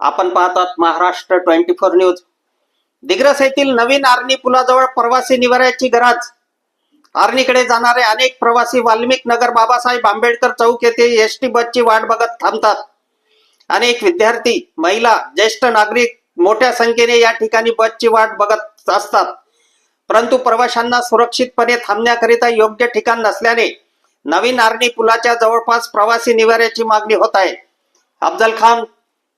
आपण पाहतात Maharashtra twenty four news. Digras येथील नवीन आर्णी पुलाजवळ प्रवासी निवाऱ्याची गरज. आर्णीकडे जाणारे अनेक प्रवासी वाल्मिक नगर बाबासाहेब आंबेडकर चौक येथे एस टी बसची वाट बघत थांबतात. अनेक विद्यार्थी महिला ज्येष्ठ नागरिक मोठ्या संख्येने या ठिकाणी बसची वाट बघत असतात. परंतु प्रवाशांना सुरक्षितपणे थांबण्याकरिता योग्य ठिकाण नसल्याने नवीन आर्णी पुलाच्या जवळपास प्रवासी निवाऱ्याची मागणी होत आहे. अफजल खान